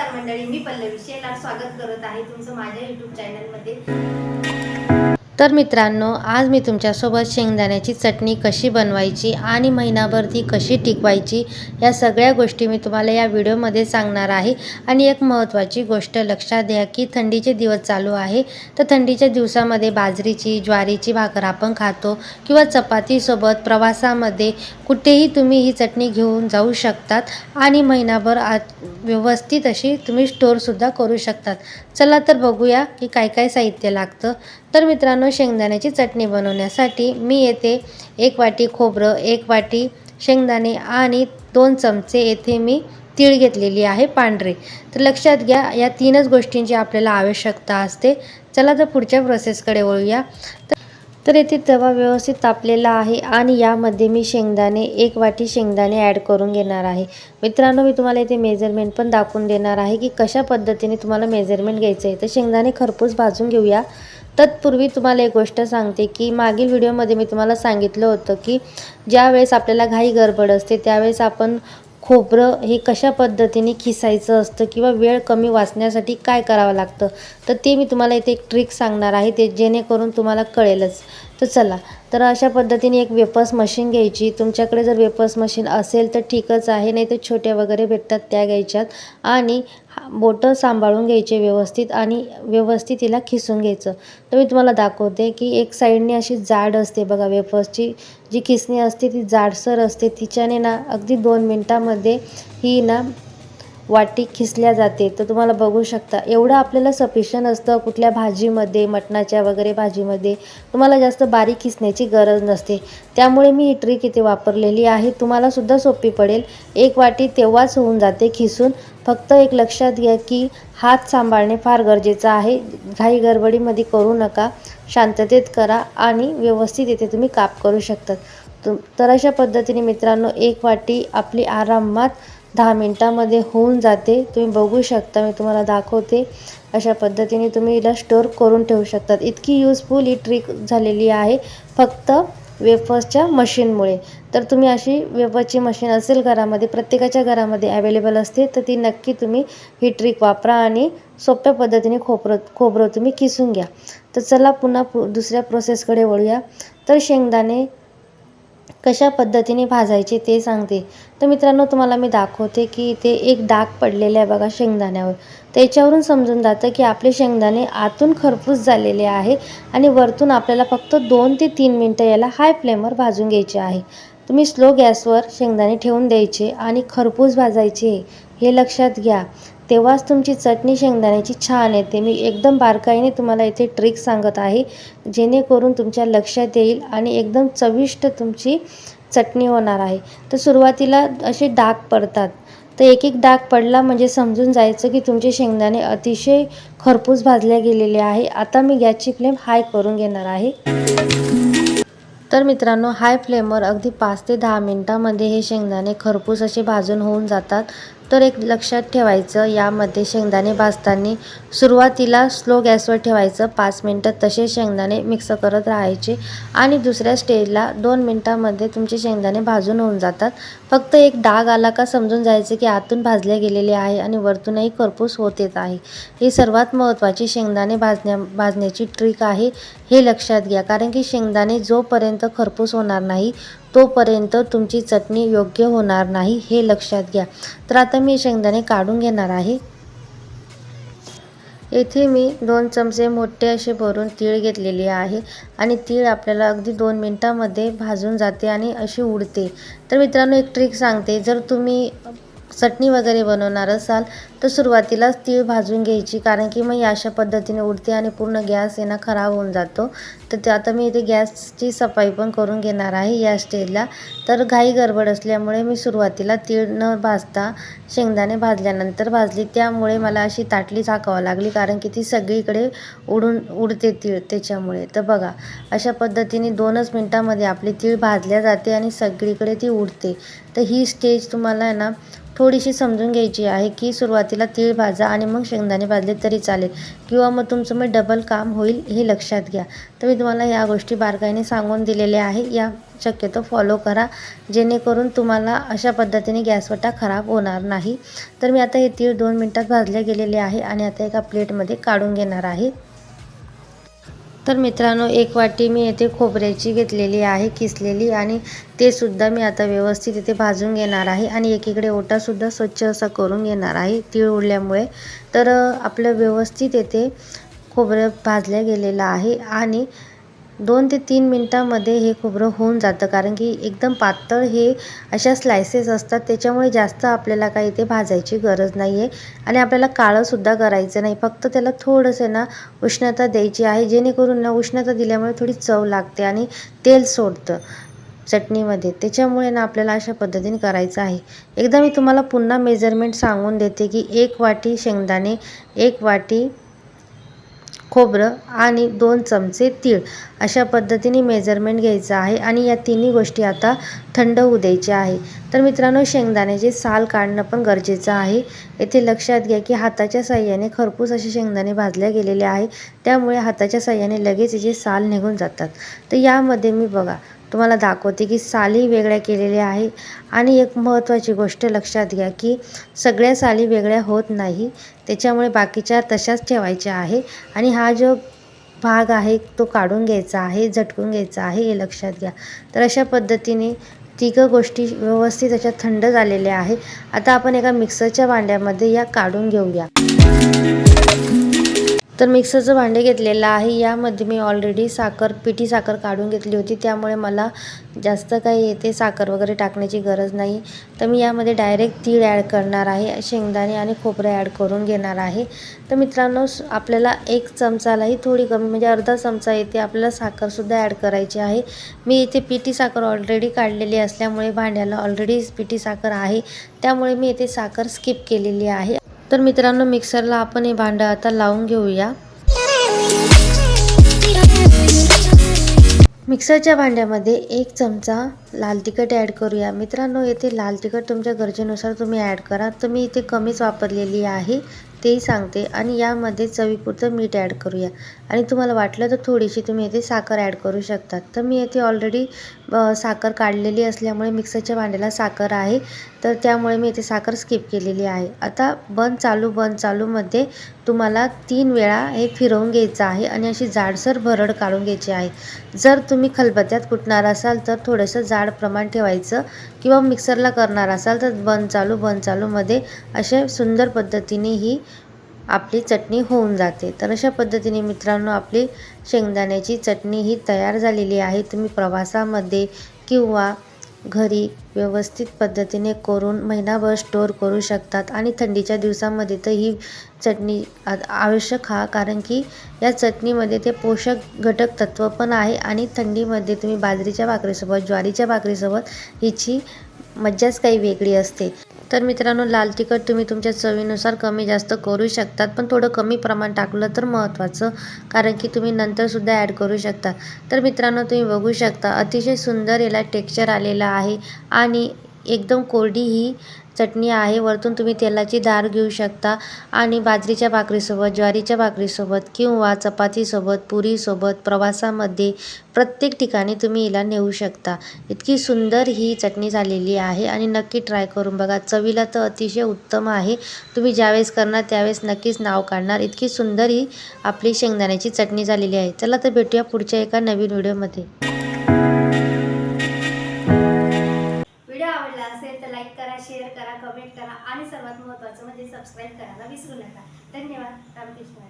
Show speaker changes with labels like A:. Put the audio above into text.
A: नमस्कार मंडळी मी पल्लवी शेलार स्वागत करत आहे तुमचं माझ्या यूट्यूब चॅनलमध्ये
B: तर मित्रांनो आज मी तुमच्यासोबत शेंगदाण्याची चटणी कशी बनवायची आणि महिनाभर ती कशी टिकवायची या सगळ्या गोष्टी मी तुम्हाला या व्हिडिओमध्ये सांगणार आहे. आणि एक महत्त्वाची गोष्ट लक्षात द्या की थंडीचे दिवस चालू आहे. तर थंडीच्या दिवसामध्ये बाजरीची ज्वारीची भाकर आपण खातो किंवा चपातीसोबत प्रवासामध्ये कुठेही तुम्ही ही चटणी घेऊन जाऊ शकतात आणि महिनाभर आ व्यवस्थित अशी तुम्ही स्टोरसुद्धा करू शकतात. चला तर बघूया की काय काय साहित्य लागतं. तर मित्रांनो शेंगदाण्याची चटणी बनवण्यासाठी मी येथे एक वाटी खोबरं एक वाटी शेंगदाणे आणि दोन चमचे येथे मी तीळ घेतलेली आहे पांढरे. तर लक्षात घ्या या तीनच गोष्टींची आपल्याला आवश्यकता असते. चला तर पुढच्या प्रोसेसकडे वळूया. तर येथे तवा व्यवस्थित तापलेला आहे आणि यामध्ये मी शेंगदाणे एक वाटी शेंगदाणे ॲड करून घेणार आहे. मित्रांनो मी तुम्हाला इथे मेजरमेंट पण दाखवून देणार आहे की कशा पद्धतीने तुम्हाला मेजरमेंट घ्यायचं आहे. तर शेंगदाणे खरपूस भाजून घेऊया. तत्पूर्वी तुम्हाला एक गोष्ट सांगते की मागील व्हिडिओमध्ये मी तुम्हाला सांगितलं होतं की ज्यावेळेस आपल्याला घाई गडबड असते त्यावेळेस आपण खोबरं हे कशा पद्धतीने खिसायचं असतं किंवा वेळ कमी वाचण्यासाठी काय करावं लागतं तर ते मी तुम्हाला इथे एक ट्रिक सांगणार आहे ते जेणेकरून तुम्हाला कळेलच. तर चला. तर अशा पद्धतीने एक वेपर्स मशीन घ्यायची. तुमच्याकडे जर वेपर्स मशीन असेल तर ठीकच आहे. नाही तर छोट्या वगैरे भेटतात त्या घ्यायच्यात. आणि बोटं सांभाळून घ्यायचे व्यवस्थित आणि व्यवस्थित तिला खिसून घ्यायचं. तर मी तुम्हाला दाखवते की एक साईडने अशी जाड असते बघा वेफर्सची जी खिसणी असते ती जाडसर असते. तिच्याने ना अगदी दोन मिनटामध्ये ही ना वाटी खिसल्या जाते. तर तुम्हाला बघू शकता एवढं आपल्याला सफिशियंट असतं कुठल्या भाजीमध्ये मटणाच्या वगैरे भाजीमध्ये. तुम्हाला जास्त बारीक खिसण्याची गरज नसते. त्यामुळे मी ही ट्रिक इथे वापरलेली आहे. तुम्हालासुद्धा सोपी पडेल. एक वाटी तेव्हाच होऊन जाते खिसून. फक्त एक लक्षात घ्या की हात सांभाळणे फार गरजेचं आहे. घाई गडबडीमध्ये करू नका. शांततेत करा आणि व्यवस्थित इथे तुम्ही काप करू शकतात. तर अशा पद्धतीने मित्रांनो एक वाटी आपली आरामात दहा मिनटामध्ये होऊन जाते. तुम्ही बघू शकता मी तुम्हाला दाखवते. अशा पद्धतीने तुम्ही हिला स्टोअर करून ठेवू शकतात. इतकी यूजफुल ही ट्रिक झालेली आहे फक्त वेफर्सच्या मशीनमुळे तर तुम्ही अशी वेफर्सची मशीन असेल घरामध्ये प्रत्येकाच्या घरामध्ये अवेलेबल असते तर ती नक्की तुम्ही ही ट्रिक वापरा आणि सोप्या पद्धतीने खोबरं खोबरं तुम्ही किसून घ्या. तर चला पुन्हा पु दुसऱ्या प्रोसेसकडे वळूया. तर शेंगदाणे कशा पद्धतीने भाजायचे ते सांगते. तर मित्रांनो तुम्हाला मी दाखवते की इथे एक डाग पडलेले आहे बघा शेंगदाण्यावर. त्याच्यावरून समजून जातं की आपले शेंगदाणे आतून खरपूस झालेले आहे आणि वरतून आपल्याला फक्त दोन ते तीन मिनटं याला हाय फ्लेमवर भाजून घ्यायचे आहे. तुम्ही स्लो गॅसवर शेंगदाणे ठेवून द्यायचे आणि खरपूस भाजायचे हे लक्षात घ्या. तेव्हाच तुमची चटणी शेंगदाण्याची छान येते. मी एकदम बारकाईने तुम्हाला इथे ट्रिक सांगत आहे जेणेकरून तुमच्या लक्षात येईल आणि एकदम चविष्ट तुमची चटणी होणार आहे. तर सुरुवातीला असे डाग पडतात. तर एक एक डाग पडला म्हणजे समजून जायचं की तुमचे शेंगदाणे अतिशय खरपूस भाजले गेलेले आहे. आता मी गॅसची फ्लेम हाय करून घेणार आहे. तर मित्रांनो हाय फ्लेमवर अगदी पाच ते दहा मिनटामध्ये हे शेंगदाणे खरपूस असे भाजून होऊन जातात. तर एक लक्षात ठेवायचं यामध्ये शेंगदाणे भाजताना सुरुवातीला स्लो गॅसवर ठेवायचं पाच मिनटं तसे शेंगदाणे मिक्स करत राहायचे आणि दुसऱ्या स्टेजला दोन मिनटामध्ये तुमचे शेंगदाणे भाजून होऊन जातात. फक्त एक डाग आला का समजून जायचं की आतून भाजले गेलेले आहे आणि वरतूनही खरपूस होत येत आहे. ही सर्वात महत्त्वाची शेंगदाणे भाजण्या भाजण्याची ट्रिक आहे हे लक्षात घ्या. कारण की शेंगदाणे जोपर्यंत खरपूस होणार नाही तोपर्यंत तुमची चटणी योग्य होणार नाही हे लक्षात घ्या. तर आता मी शेंगदाणे काढून घेणार आहे. येथे मी दोन चमचे मोठे असे भरून तीळ घेतलेले आहे आणि तीळ आपल्याला अगदी दोन मिनटामध्ये भाजून जाते आणि अशी उडते. तर मित्रांनो एक ट्रिक सांगते. जर तुम्ही चटणी वगैरे बनवणार असाल तर सुरुवातीलाच तीळ भाजून घ्यायची. कारण की मग अशा पद्धतीने उडते आणि पूर्ण गॅस येणं ना खराब होऊन जातो. तर ते आता मी इथे गॅसची सफाई पण करून घेणार आहे या स्टेजला. तर घाई गडबड असल्यामुळे मी सुरुवातीला तीळ न भाजता शेंगदाणे भाजल्यानंतर भाजली. त्यामुळे मला अशी ताटली झाकावं लागली. कारण की ती सगळीकडे उडून उडते तीळ त्याच्यामुळे. तर बघा अशा पद्धतीने दोनच मिनटामध्ये आपली तीळ भाजल्या जाते आणि सगळीकडे ती उडते. तर ही स्टेज तुम्हाला आहे ना थोडीशी समजून घ्यायची आहे की सुरुवातीला तीळ भाजा आणि मग शेंगदाणे भाजले तरी चालेल किंवा मग तुमचं मग डबल काम होईल हे लक्षात घ्या. तर मी तुम्हाला या गोष्टी बारकाईने सांगून दिलेल्या आहे. या शक्यतो फॉलो करा जेणेकरून तुम्हाला अशा पद्धतीने गॅसवटा खराब होणार नाही. तर मी आता हे तीळ दोन मिनटात भाजले गेलेले आहे आणि आता एका प्लेटमध्ये काढून घेणार आहे. तर मित्रांनो एक वाटी मी येथे खोबऱ्याची घेतलेली आहे किसलेली आणि ते सुद्धा मी आता व्यवस्थित इथे भाजून घेणार आहे आणि एकीकडे ओटासुद्धा स्वच्छ असा करून घेणार आहे तीळ उडल्यामुळे तर आपलं व्यवस्थित येथे खोबरं भाजलं गेलेलं आहे आणि दोन ते तीन मिनटामध्ये हे खोबरं होऊन जातं. कारण की एकदम पातळ हे अशा स्लायसेस असतात त्याच्यामुळे जास्त आपल्याला काही इथे भाजायची गरज नाही आहे आणि आपल्याला काळंसुद्धा करायचं नाही. फक्त त्याला थोडंसं ना उष्णता द्यायची आहे. जेणेकरून ना उष्णता दिल्यामुळे थोडी चव लागते आणि तेल सोडतं चटणीमध्ये. त्याच्यामुळे ना आपल्याला अशा पद्धतीने करायचं आहे. एकदा मी तुम्हाला पुन्हा मेजरमेंट सांगून देते की एक वाटी शेंगदाणे एक वाटी खोबरं आणि दोन चमचे तीळ अशा पद्धतीने मेजरमेंट घ्यायचं आहे आणि या तिन्ही गोष्टी आता थंड होऊ द्यायच्या आहे. तर मित्रांनो शेंगदाण्याचे साल काढणं पण गरजेचं आहे. येथे लक्षात घ्या की हाताच्या साह्याने खरपूस असे शेंगदाणे भाजले गेलेले आहे. त्यामुळे हाताच्या साह्याने लगेच याचे साल निघून जातात. तर यामध्ये मी बघा तुम्हाला दाखवते की साली वेगळ्या केलेल्या आहे आणि एक महत्त्वाची गोष्ट लक्षात घ्या की सगळ्या साली वेगळ्या होत नाही. त्याच्यामुळे बाकीच्या तशाच ठेवायच्या आहे आणि हा जो भाग आहे तो काढून घ्यायचा आहे झटकून घ्यायचा आहे हे लक्षात घ्या. तर अशा पद्धतीने तिघं गोष्टी व्यवस्थित अशा थंड झालेल्या आहे आता आपण एका मिक्सरच्या भांड्यामध्ये या काढून घेऊया. तर मिक्सरचं भांडे घेतलेलं आहे. यामध्ये मी ऑलरेडी साखर पिठी साखर काढून घेतली होती. त्यामुळे मला जास्त काही येते साखर वगैरे टाकण्याची गरज नाही. तर मी यामध्ये डायरेक्ट तीळ ॲड करणार आहे. शेंगदाणे आणि खोबरं ॲड करून घेणार आहे. तर मित्रांनो आपल्याला एक चमचालाही थोडी कमी म्हणजे अर्धा चमचा येते आपल्याला साखरसुद्धा ॲड करायची आहे. मी इथे पिठी साखर ऑलरेडी काढलेली असल्यामुळे भांड्याला ऑलरेडी पिठी साखर आहे. त्यामुळे मी इथे साखर स्किप केलेली आहे. तर मित्रांनो मिक्सरला आपण हे भांडं आता लावून घेऊया. मिक्सरच्या भांड्यामध्ये एक चमचा लाल तिखट ॲड करूया. मित्रांनो येथे लाल तिखट तुमच्या गरजेनुसार तुम्ही ॲड करा. तर मी इथे कमीच वापरलेली आहे तेही सांगते. आणि यामध्ये चवीपुरतं मीठ ॲड करूया. आणि तुम्हाला वाटलं तर थोडीशी तुम्ही येथे साखर ॲड करू शकतात. तर मी येथे ऑलरेडी साखर काढलेली असल्यामुळे मिक्सरच्या भांड्याला साखर आहे. तर त्यामुळे मी येथे साखर स्किप केलेली आहे. आता बंद चालू बंद चालूमध्ये तुम्हाला तीन वेळा हे फिरवून घ्यायचं आहे आणि अशी जाडसर भरड काढून घ्यायची आहे. जर तुम्ही खलबत्त्यात कुटणार असाल तर थोडंसं जाड प्रमाण ठेवायचं किंवा मिक्सरला करणार असाल तर बंद चालू बंद चालूमध्ये अशा सुंदर पद्धतीने ही आपली चटणी होऊन जाते. तर अशा पद्धतीने मित्रांनो आपली शेंगदाण्याची चटणी ही तयार झालेली आहे. तुम्ही प्रवासामध्ये किंवा घरी व्यवस्थित पद्धतीने करून महिनाभर स्टोअर करू शकतात आणि थंडीच्या दिवसामध्ये तर ही चटणी आवश्यक खा कारण की या चटणीमध्ये ते पोषक घटक तत्व पण आहे आणि थंडीमध्ये तुम्ही बाजरीच्या भाकरीसोबत ज्वारीच्या भाकरीसोबत हिची मज्जाच काही वेगळी असते. तर मित्रांनो लाल तिखट तुम्ही तुमच्या चवीनुसार कमी जास्त करू शकतात पण थोडं कमी प्रमाण टाकलं तर महत्त्वाचं कारण की तुम्ही नंतरसुद्धा ॲड करू शकता. तर मित्रांनो तुम्ही बघू शकता अतिशय सुंदर याला टेक्स्चर आलेलं आहे आणि एकदम कोरडी ही चटणी आहे. वरतून तुम्ही तेलाची धार घेऊ शकता आणि बाजरीच्या भाकरीसोबत ज्वारीच्या भाकरीसोबत किंवा चपातीसोबत पुरीसोबत प्रवासामध्ये प्रत्येक ठिकाणी तुम्ही हिला नेऊ शकता. इतकी सुंदर ही चटणी झालेली आहे आणि नक्की ट्राय करून बघा. चवीला तर अतिशय उत्तम आहे. तुम्ही ज्यावेळेस करणार त्यावेळेस नक्कीच नाव काढणार. इतकी सुंदर ही आपली शेंगदाण्याची चटणी झालेली आहे. चला तर भेटूया पुढच्या एका नवीन व्हिडिओमध्ये.
A: म्हणजे सबस्क्राईब करायला विसरू नका धन्यवाद रामकृष्ण